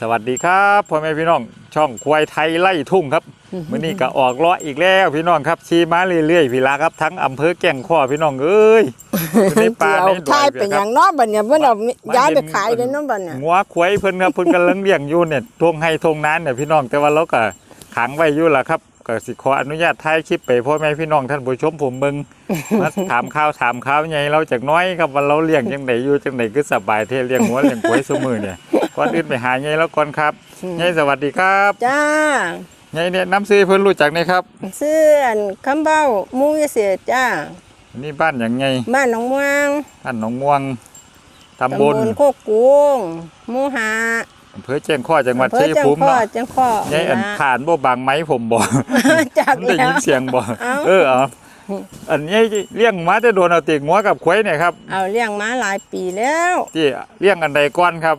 สวัสดีครับพ่อแม่พี่น้อง ช่องควายไทยไล่ทุ่งครับมื้อนี้ก็ออกเลาะอีกแล้วพี่น้องครับขี่ม้าเรื่อยๆพี่ลาครับทั้งอำเภอแก่งข้อพี่น้องเอ้ยอยู่ในป่าเดี๋ยวในดอทายยเป็นคอรับย่างเน้อบัดเนี่ยเพิ่นเอามันย้ายไปเป็นขายเลยเน้อบัดเนี่ยงัวควายเพิ่นครับเพิ่นกำลังเลี้ยงอยู่เนี่ยทวงให้ทวงนั้นเนี่ยพี่น้องแต่ว่าเราก็ขังไว้อยู่ล่ะครับก็สิขออนุญาตถ่ายคลิปไปพ่อแม่พี่น้องท่านผู้ชมผมเบิ่งมาถามข่าวถามข่าวใหญ่เราจากน้อยครับว่าเราเลี้ยงจังไดอยู่จังไดคือสบายเท่เลี้ยงหัวเลี้ยงควายซุมือเนี่ย ก่อนอื่นไปหาใหญ่แล้วก่อนครับใหญ่สวัสดีครับจ้าใหญ่เนี่ยน้ำซื้อเพิ่นรู้จักนี่ครับเสื้ออันคำเบ้ามุ้งเสียจ้า นี่บ้านอย่างไงบ้านหนองม่วงบ้านหนองม่วงตำบลโคกกุงหมู่หาอำเภอแจ้งข้อจังหวัดอำเภชัอยจังภูมิข้อเนาะจังข้อใหญ่อันผ่านบ่บางไม้ผมบ่จักได้แล้ยิวนเสียงบ่เอ้าเออเอาอันนี้เลี้ยงหมาจะโดนเอาติงัวกับควายเนี่ยครับ เอาเลี้ยงมาหลายปีแล้วที่เลี้ยงอันใดก่อนครับ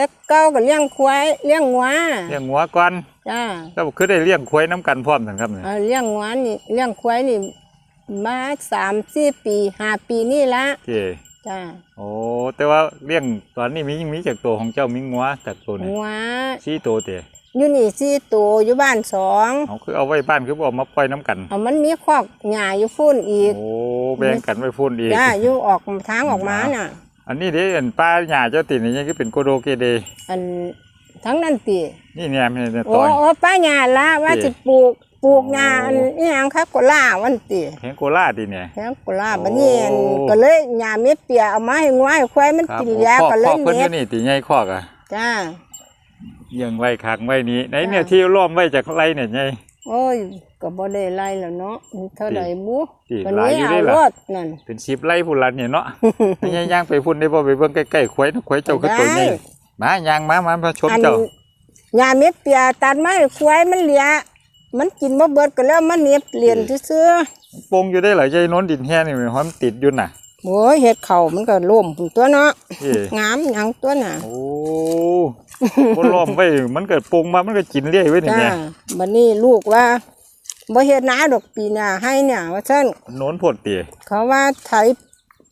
แต่เก่าก็เลี้ยงควายเลี้ยงงัวเลี้ยงงัวก่อนจ้าแล้วคือได้เลี้ยงควายน้ำกันพร้อมกันครับเนี่ยเอาเลี้ยงงัวนี่เลี้ยงควายนี่มาสามสี่ปีห้าปีนี่ละที่จ้าโอ้แต่ว่าเลี้ยงตอนนี้มีมีจากตัวของเจ้ามิงงัวจากตัวนี้งัวชี้ตัวเตะอยู่นี่สี่ตัวอยู่บ้านสองเขาคือเอาไว้บ้านคือบ่เอามาปล่อยน้ำกัน เอามันมีคอกหญ้าอยู่ฟุ้นอีกโอ้แบ่งกันไว้พุ่นอีก จ้าอยู่ออกทางออกมาน่ะ อันนี้เด้อันป้าหญ้าเจ้าตินี่ยังคือเป็นโกโดเกเด อันทั้งนั้นตินี่เนี่ยมันเนี่ยโอ้ตอน โอ้ป้าหญ้าละว่าติ สิปลูกปลูกหญ้าโอ้อันนี้หยังคะกล่าวันติแหงโกลาดิเนี่ย แฮงกล่าโอ้บัดนี้อันก็เลยหญ้าเม็ดเปียเอามาให้งัวให้ควายมันครับกินโอ้ยาข้อก็เลข้อยเพิ่นอเม็ยู่ดนี่ติใหญ่ข้อกอะจ้ายังไว้ขังไว้นี้ไหนเนี่ยจ้าที่ล้อมไว้จากไรเนี่ยไงโอ้ย ก็บ่ได้ไล่แล้วเนาะเท่าใดบุติวันหลายนี้อยู่เอาเด้รล่ะถนั่น เป็นสิบไร่พุ่นละเนี่ยเนาะ ให้ย่างย่างไปพุ่นได้บ่ไปเบิ่งใกล้ๆควายนะควายเจ้าคือตัวใหญ่ได้ มาย่างมามามาชมอันเจ้าหญ้าเม็ดเปียตัดมาให้ควายมันเหลียมันกินบ่เบิดก็แล้วมันเหน็บเหรียญซื่อๆปงอยู่ได้หลายใจโน้นดินแห้นี่มันหอมติดอยู่น่ะโอ้ยเห็ดเข่ามันก็ล่มพุ่นตัวเนาะนี่งามหยังตัวน่ะโอ้บ่ล้อมไว้มันเกิดปงมามันก็กินเรื่อยไว้นี่จ้าแม่บัดนี้ลูกว่า บ่เฮ็ดนาดอกปีหน้าให้เนี่ยว่าซั่นโน้นโพดติเขาว่าไถ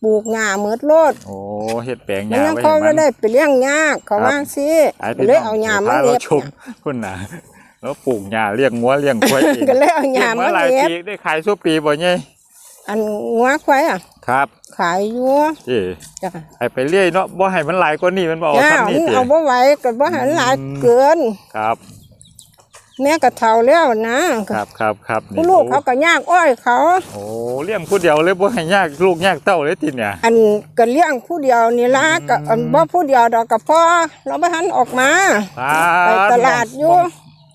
ปลูกหญ้าเหมือดโลดโอ้เฮ็ดแปลงหมันญ้ายังไว้เขาให้ไม่มันได้ไปเลี้ยงหญ้าเขาครับ ว่าสิไอ้ก็พี่เลน้ยองเอาหญ้าดี๋มายวพเล็บรชมพุ่นน่ะแล้วปลูกหญ้าเลี้ยงงัวเลี้ยงควายเองก็เลยเอาหญ้าเลี้ยงมาหลายเล็บปีได้ขายชั่วปีบ่ไงอันงัวควายอะ ครับขายอยู่เจ้จ้ะให้ไปเรื่อยเนาะบ่ให้มันหลายกว่านี้มันบ่เอาจ้าทำนี่มันติ เอาบ่ไหวก็บ่หันหลายอืม เกิน ครับ แม่ก็เฒ่าแล้วนะครับครับครับนี่ผู้ลูกเขาก็ยากอ้อยเขา โอ้เลี้ยงผู้เดียวเลยบ่ให้ยากลูกยากเต้าเลยติเนี่ย อันก็เลี้ยงผู้เดียวนี่ละก็อันบ่ผู้เดียวดอกก็พอเราบ่ทันออกมาปาไปตลาดอยู่มอง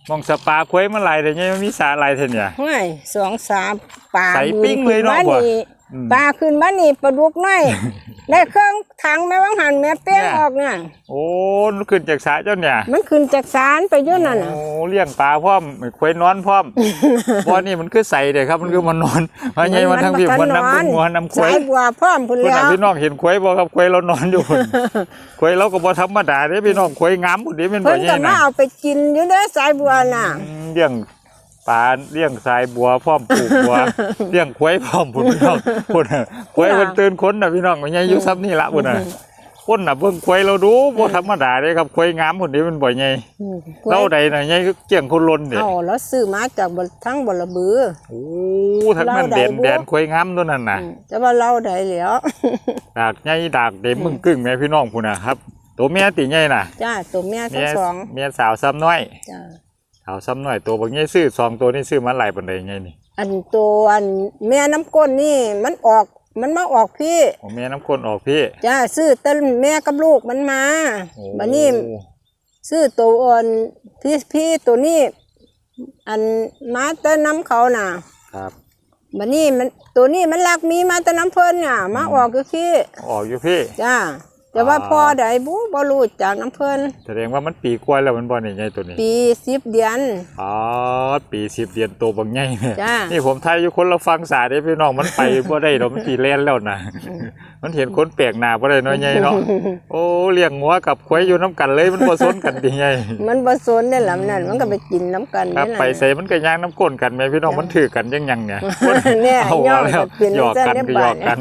มองสปาควายมันหลายแต่เนี่ยมันมีสาหลายเท่าเนี่ย ห้วยสองสามปลาใส่ปิ้งเลยเนาะขึ้บ่มานี่อืม ปลาขึ้นมานี่ปลาดุกน้อยได้เครื่องถังแม่วังหันแม่เป้งเนี่ยออกเนี่ยโอ้ขึ้นจากสาเจ้าเนี่ย มันขึ้นจากสารไปอยู่นั่นน่ะโอ้เลี้ยงปลาพร้อมควายนอนพร้อมบ่นี่มันคือใส่เด้ครับมันคือมันนอนว่าไงมันทั้งพี่มันนำหัวนำควายสายบัวพร้อมพุ่นเพิ่นแล้น่ะวพี่น้องเห็นควายบ่ครับควายเรานอนอยู่พุ่นควายเราก็บ่ธรรมดาเด้พี่น้องควายงามพุ่นเด้แม่นบ่เพิ่นใหก็ญ่มานะเอาไปกินอยู่เด้อสายบัวน่ะอืมเลี้ยง ปลาเลี้ยงสายบัวพร้อมปลูกบัวเลี้ยงควายพร้อมพุ่นพี่น้องพุ่นน่ะควายมันตื่นคนน่ะพี่น้องว่าใหญ่อยู่ซ้ำนี่ละพุ่นน่ะคนน่ะเบิ่งควายเราดูบ่ธรรมดาเด้ครับควายงามพุ่นเด้มันบ่ใหญ่อืมเล่าใดน่ะใหญ่คือเกี่ยงคนล้นเด้เอาแล้วซื้อมาจากบนทั้งบลบือโอ้ทั้งนั้นเล่าใดแดนบ่แดนควายงามตัวนั้นน่ะอืมแต่ว่าเราได้แล้วดากใหญ่ดากเต็มมึงกึ่งแม่พี่น้องพุ่นน่ะครับตัวเมียติใหญ่น่ะจ้าตัวแม่ทั้เมีงยสองเมียสาวซ้ำน้อยจ้า สาวซ้ำน้อยตัวบางใหญ่ซื้อสองตัวนี่ซื้อมาหลายปานใดใหญ่นี่อันตัวอันแม่น้ำก้นนี่มันออกมันมาออกพี่โอ้เมียน้ำข้นออกพี่ จ้าซื้อแต่แม่กับลูกมันมาโอ้ บัดนี้ซื้อตัวอ่อนพี่พี่ตัวนี้ อันมาแต่น้ำเขาน่ะครับ บัดนี้มันตัวนี้มันรักมีมาแต่น้ำเพิ่นน่ะ มาออกก็พี่ออกอยู่พี่ จ้า แต่ว่าอ่าพ่อใดบุบ่รู้จากน้ำเพิ่นแสดงว่ามันปีกว่าแล้วมันบ่นี่ใหญ่ตัวนี้ ปีสิบเดือนอ๋อปีสิบเดือนโตบางใหญ่แม่จ้านี่ผมไทยอยู่คนละฟังสาได้พี่น้องมันไปบ่ได้ดอกมันปีแล่นแล้วนะมันเห็นคนแปลกหน้าบ่ได้น้อยใหญ่เนาะโอ้เลี้ยงงัวกับควายอยู่น้ำกันเลยมันบ่สนกันติใหญ่มันบ่สนได้ลำนั้นมันก็ไปกินน้ำกันครับนี่แหละไปใส่มันก็ย่างน้ำก้นกันแม่พี่น้องมันถือกันยังยังเนี่ยเนี่ยเอาย่อว่าแล้วจะเปลี่ยนหยอกกันเส้ก็หยอกกัน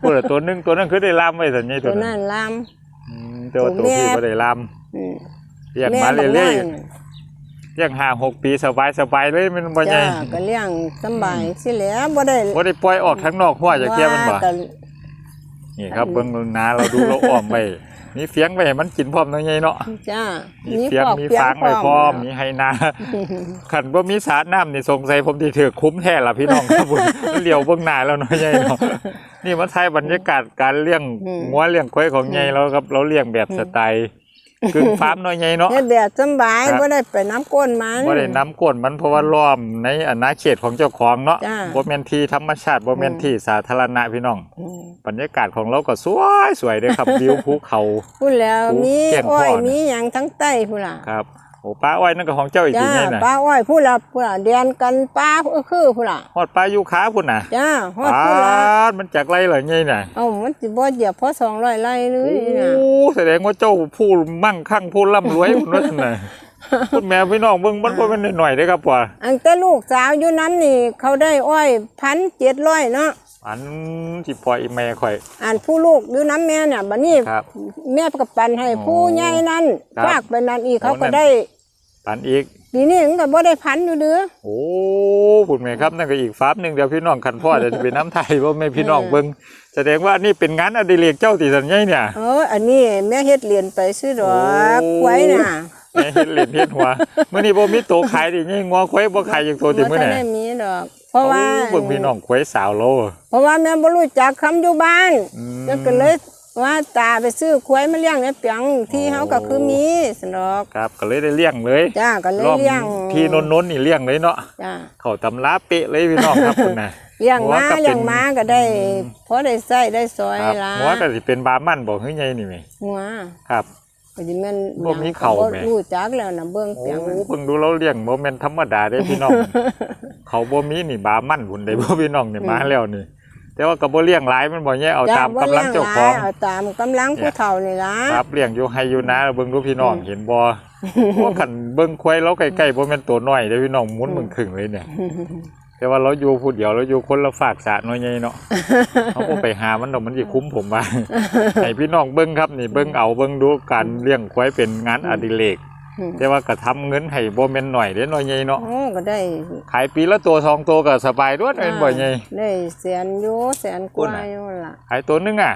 พูดละตัวหนึงตัวนั้นคือได้ลามไว้สัญญาตัตัววนั้นั้นนลาม อืมแต่ว่าตัวพี่บ่ได้ลอืมำเลี้ยงแม่มาบักเรื่น้ออยยๆ เลี้ยงห้าหกปีสบายสบายๆเลยมันบ่ใหญ่จ้าก็เลี้ยงสำบายสิแหล้วบ่ได้บ่ได้ปล่อยออกข้างนอกหัวจากเทียมันบ่ว่าก็นี่ครับเบิ่งนาเราดูเราอ้อมไป มีเฟียงไปให้มันกินพร้อมเนาะใหญ่เนาะจ้ามีเฟียงมีฟางไว้พร้อมมีไฮนาขันบ่มีสาดน้ำนี่สงสัยผมสิถือคุ้มแท้ล่ะพี่น้องครับผมเลี้ยวเบิ่งหน้าแล้วเนาะใหญ่เนาะนี่มาถ่ายบรรยากาศการเลี้ยงงัวเลี้ยงควายของใหญ่เราครับเราเลี้ยงแบบสไตล์ กึ่งฟาร์มเนาะใหญ่เนาะเฮ็ดแบบสำบายครับบ่ได้ไปน้ำก้นมันบ่ได้น้ำก้นมันเพราะว่าล้อมในอาณาเขตของเจ้าของเนาะจ้าบ่แม่นที่ธรรมชาติบ่แม่นที่สาธารณะพี่น้องอืมบรรยากาศของเราก็สวยสวยเด้อครับวิวภูเขาพูดแล้วโอ้มีเกี่ยงอ้อยพ่อน่ะมีหยังทั้งใต้พุ่นล่ะครับโอ้ป้าอ้อยนั่นก็ของเจ้าอีกทีจ้าไงน่ะป้าอ้อยผู้ละผู้ละเดียนกันป้าคือผู้ละฮอดป้ายูค้าพุ่นน่ะจ้าฮอดป้าผู้ละดมันจากไรเหรอไงน่ะเอ้ามันสิบ่เหยียบพอ200ไร่เลโอ้ยน่ะแสดงว่าเจ้าผู้มั่งคั่งผู้ร่ำรวยพุ่นว่าซั่นน่ะคุณแม่พี่น้องเบิ่งมันบ่แม่นน้อยๆเด้อครับว่าอันแต่ลูกสาวอยู่น้ำนี่เขาได้อ้อย1,700เนาะอันที่ปล่อยแม่ข่อย อันผู้ลูกอยู่น้ำแม่น่ะบัดนี้ครับแม่ก็ปันให้ผู้ใหญ่นั่นครับ ฝากไปนั่นอีกเขาโอ้นั่ก็นได้ ปันอีกปีนี้มันก็บ่ได้พันอยู่เด้อโอ้คุณแม่ครับนั่นก็อีกฟาร์มหนึงเดี๋ยวพี่น้องคันพ่อจะไปน้ำไทยบ่แม่พี่น้องเบิ่งแสดงว่านี่เป็นงานอดิเรกเจ้าติสัญญาเนี่ยเอออันนี้แม่เฮ็ดเรียนไปซื้อดอกโอ้ไว้น่ะแม่เฮ็ดเล่นเฮ็ดหัวมื้อนี้บ่มีโตขายดินี่งัวควายบ่ขายจักตัวติมื้อบ่นี้ทันได้มีดอกเพราะว่าโอ้เบิ่งพี่น้องควายสาวโล เพราะว่าแม่บ่รู้จักคำอยู่บ้านอืมแล้วก็เลย ว่าตาไปซื้อควายมาเลี้ยงในเปียงที่เฮาก็คือมีสนอกครับก็เลยได้เลี้ยงเลยจ้าก็เลยรอบเลี้ยงที่นนท์ๆนี่เลี้ยงเลยเนาะจ้าเข้าตำราเป๊ะเลยพี่น้องครับคุณน่ะเลี้ยงหัวมาก็เป็นเลี้ยงมาก็ได้พอได้ใช้ได้ซอยครับละหัวก็สิเป็นบามั่นบ่คือไงนี่แหมหัวครับก็สิแม่นบ่มีเข่าบ่แหมรู้จักแล้วนะเบิ่งโอ้เปียงมันเพิ่งดูเราเลี้ยงบ่แม่นธรรมดาเด้พี่น้องเขาบ่มีนี่บามั่นพุ่นได้บ่พี่น้องนี่มาแล้วนี่ แต่ว่าก็บ่เลี้ยงหลายมันบ่แย่เอาตามบ่กำลังลี้ยเจ้าของหลยเอาตามกำลังผู้เฒ่านี่ล่ะครับเลี้ยงอยู่ให้อยู่นะเบิ่งดูพี่น้องเห็นบ่เพราะคันเบิ่งควายเราใกล้ๆบ่แม่นตัวน้อยเด้พี่น้องหมุนมึงครึ่งเลยเนี่ยแต่ว่าเราอยู่ผู้เดียวเราอยู่คนละฝากสระน้อยใหญ่เนาะเขาบ่ไปหามันดอกมันสิคุ้มผมว่าให้พี่น้องเบิ่งครับนี่เบิ่งเอาเบิ่งดูการเลี้ยงควายเป็นงานอดิเรกอืม แต่ว่าก็ทำเงินให้บ่แม่นหน่อยเด้น้อยใหญ่เนาะโอ้ก็ได้ ขายปีละตัวสองตัวก็สบายด้วยเป็นบ่ใหญ่ได้แสนอยู่แสนกคุณว่าน่ะอยู่ล่ะขายตัวหนึงอะ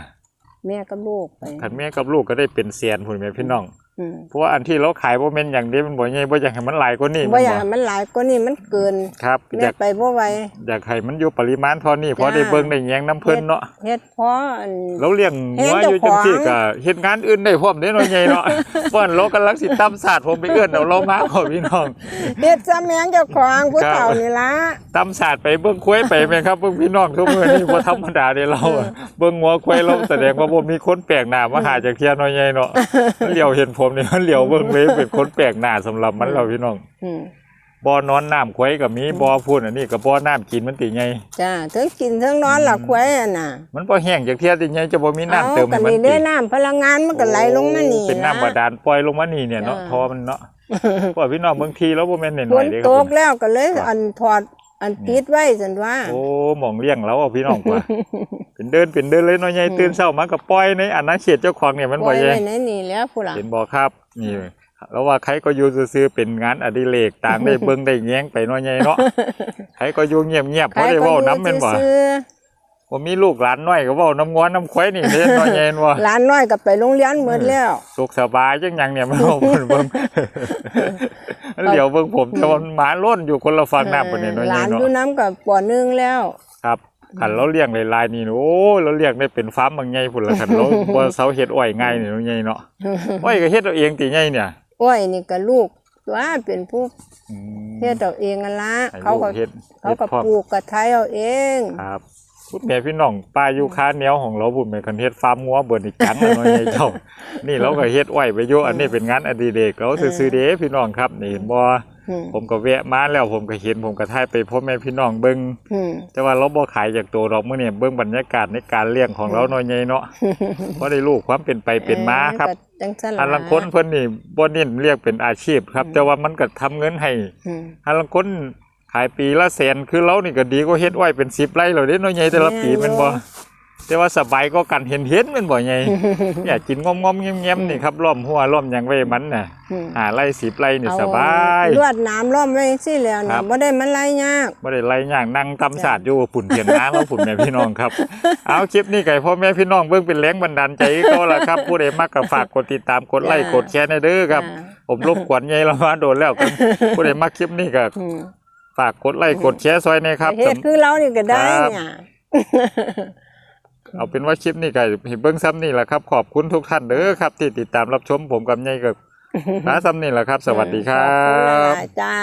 แม่กับลูกไปคันแม่กับลูกก็ได้เป็นแสนพุ่นแม่พี่น้องอืม เพราะว่าอันที่เราขายบ่แม่นอย่างเดียวมันบ่ใหญ่บ่อยากให้มันหลายกว่านี้บ่อยากแม่ให้นบ่มันหลายกว่านี้มันเกินครับอแม่ยากไปบ่ไหวอยากให้มันอยู่ปริมาณเท่านี้พอจ้าได้เบิ่งได้แยงน้ำเพิ่นเนาะเฮ็ดเพราะอันเราเลี้ยงเห็หันวอยู่จังซี่เจ้าของก็เฮ็ดงานอื่นได้พร้อมเด้น้อยใหญ่เนาะเพิ่นเรากำลังสิตำศาสตร์ผมไปเอื้อนเอาเรามาขอพี่น้องเฮ็ดซะแมงเจ้าของผู้ครับเฒ่านี่ล่ะตำศาสตร์ไปเบิ่งควายไปแม่ครับเบิ่งพี่น้องทุกมื้อนี้บ่ธรรมดาเด้เราอะเบิ่งหัวควายเราแสดงว่าบ่มีคนแปลกหน้ามาหาจากเที่ยน้อยใหญ่เนาะมันเหลียวเห็นผมนี่มันเหลียวเบิ่งเลยเป็นคนแปลกหน้าสำหรับมันเราพี่น้องอืมบ่อนอนน้ำควายก็มีบ่อพูนอันนี้ก็บ่อน้ำกินมันติใหญ่จ้าถึงกินถึงนอนล่ะควายอะน่ะมันบ่แห้งจากเที่ยติใหญ่จะบ่มีน้ำเติมกัให้นมันนี่ติได้น้ำพลังงานมันก็ไหลลงมานี่เป็นน้ำบาดาลปล่อยลงมานี่เนี่ยเนาะจ้า ทอมันเนาะเพราะพี่น้องบางทีเราบ่แม่นฝน้อยนๆเด้คตรับกแล้วก็เลยครับอันถอด อันปิดไว้ซั่นว่า โอ้หมองเลี้ยงเราเอาพี่น้องกว่าเป็นเดินเป็นเดินเลยน้อยใหญ่ตื่นเช้ามาก็ปล่อยในอาณาเขตเจ้าของเนี่ยมันปบ่ล่อยใหญ่ไว้ในนี่แล้วผู้ล่ะเห็นบ่ครับนี่แล้วว่าใครก็อยู่ซื่อๆเป็นงานอดิเรกต่างได้เบิ่งได้แย้งไปน้อยใหญ่เนาะใครก็อยู่เงียบๆบ่ได้เว้านํแม่นบ่ซื่อบ่มีลูกหลานน้อยก็เว้าน้ำง้อน้ำควายนี่เด้น้อยใหญ่บ่ๆหลานน้อยก็ไปโรงเรียนหมดแล้วสุขสบายจังหยังเนี่ยมันเอาเบิ่ง เบิ่งเหลียวเบิ่งผมแต่ว่ามันหมาล้นอยู่คนละฝั่งน้ำปานนี้น้อยหใหญ่ลานเนาะอยู่น้ำกับปอหนึงแล้วครับคันเราเลี้ยงหลายๆนี่โอ้เราเลี้ยงได้เป็นฟาร์มบางใหญ่พุ่นละคันเราบ่เซาเฮ็ดอ้อยง่ายนี่น้อยใหญ่เนาะอ้อยก็เฮ็ดเอาเองติใหญ่เนี่ยอ้อยนี่ก็ลูกตัวเป็นผู้อืมเฮ็ดเอาเองนั่นละให้เขาลูก็กเฮ็ดเขาเฮ็ดก็พร้อมปลูกกระไทยเอาเองครับ พูดแม่พี่น้องป้าอยู่ค้าเหนียวของเราบุญแม่คันเฮ็ดฟาร์มงัวเบิ่นอีกจังเลยน้อยใหญ่เจ้า นี่เราก็เฮ็ดอ้อยไปอยู่อันนี้เป็นงานอดิเรกเราซื่อๆเด้พี่น้องครับนี่เห็นบ่อืมผมก็แวะมาแล้วผมก็เห็นผมก็ถ่ายไปพ่อแม่พี่น้องเบิ่งอืมแต่ว่าเราบ่ขายจากตัวดอกมื้อนี้เบิ่งบรรยากาศในการเลี้ยงของเราน้อยใหญ่เนาะเพราะได้รู้ความเป็นไปเป็นมาครับเออก็จังซั่นอันลังคนเพิ่นนี่บ่เน้นเรียกเป็นอาชีพครับ แต่ว่ามันก็ทำเงินให้อืมอันลังคน ขายปีละแสนคือเรานี่ก็ดีกว่าเฮ็ดไว้เป็น10ไร่แล้วเด้น้อยใหญ่แต่ละปีแม่นบ่แต่ว่าสบายก็กันเห็นเห็นๆแมันบ่ไงอยากกินงอมๆเงี้ยมๆนี่ครับล้อมหัวล้อมหยังไว้มันน่ะอืมหาไร่สิบไร่นี่เอาสบายลวดน้ำล้อมไว้สิแล้วครันะบบ่ได้มันไรยากบ่ได้ไล่ย่างนั่งตำศาสตร์อยู่ปุ่นเพียนน้าแล้วปุ่นแม่พี่น้องครับเอาคลิปนี้ไก่พ่อแม่พี่น้องเบิ่งเป็นแรงบันดาลใจก็ละครับ ผู้ใดมักก็ฝากกดติดตามกดไลค์กดแชร์ในเด้อครับอ่าผมรบกวนใหญ่แล้วมาโดนแล้วครับผู้ใดมักคลิปนี้ก็อืม ฝากกดไลค์กดแชร์ซอยหนะครับเฮ็ดคือเรานี่ก็ได้ครับเนี่ยเอาเป็นว่าคลิปนี้ก็ให้เบิ่งซ้ำนี่แหละครับขอบคุณทุกท่านเด้อครับ ที่ติดตามรับชมผมกับใหญ่กับนะซ้ำนี่แหละครับ สวัสดีครัขอบคุณหบลายๆจ้า